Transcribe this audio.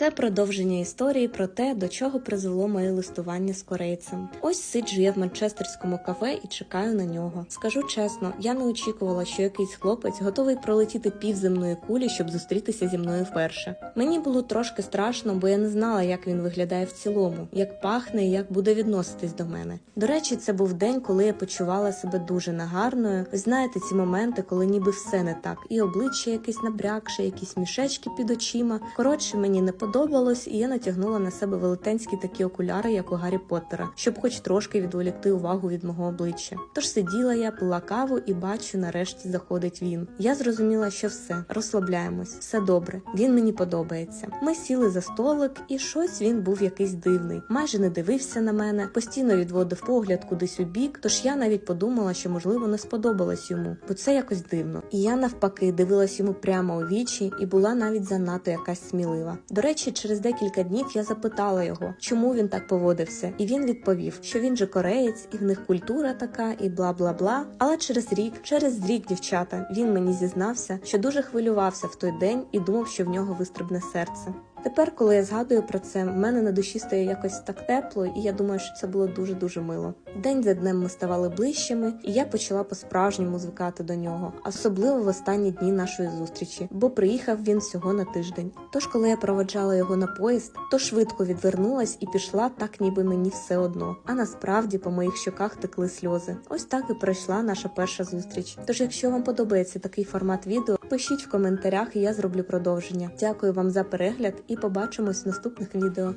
Це продовження історії про те, до чого призвело моє листування з корейцем. Ось сиджу я в манчестерському кафе і чекаю на нього. Скажу чесно, я не очікувала, що якийсь хлопець готовий пролетіти півземної кулі, щоб зустрітися зі мною вперше. Мені було трошки страшно, бо я не знала, як він виглядає в цілому, як пахне і як буде відноситись до мене. До речі, це був день, коли я почувала себе дуже негарною. Ви знаєте ці моменти, коли ніби все не так, і обличчя якесь набрякше, якісь мішечки під очима. Коротше, мені не подобалось, і я натягнула на себе велетенські такі окуляри, як у Гаррі Поттера, щоб хоч трошки відволікти увагу від мого обличчя. Тож сиділа я, пила каву і бачу, нарешті заходить він. Я зрозуміла, що все, розслабляємось, все добре. Він мені подобається. Ми сіли за столик, і щось він був якийсь дивний. Майже не дивився на мене, постійно відводив погляд кудись у бік. Тож я навіть подумала, що можливо не сподобалось йому, бо це якось дивно. І я навпаки дивилась йому прямо у вічі і була навіть занадто якась смілива. До речі, через декілька днів я запитала його, чому він так поводився, і він відповів, що він же кореєць, і в них культура така, і бла бла бла. Але через рік, через рік, дівчата, він мені зізнався, що дуже хвилювався в той день і думав, що в нього вистрибне серце. Тепер, коли я згадую про це, в мене на душі стає якось так тепло, і я думаю, що це було дуже дуже мило. День за днем ми ставали ближчими, і я почала по-справжньому звикати до нього, особливо в останні дні нашої зустрічі, бо приїхав він всього на тиждень. Тож, коли я проводжала його на поїзд, то швидко відвернулась і пішла так, ніби мені все одно. А насправді по моїх щоках текли сльози. Ось так і пройшла наша перша зустріч. Тож, якщо вам подобається такий формат відео, пишіть в коментарях, і я зроблю продовження. Дякую вам за перегляд і побачимось в наступних відео.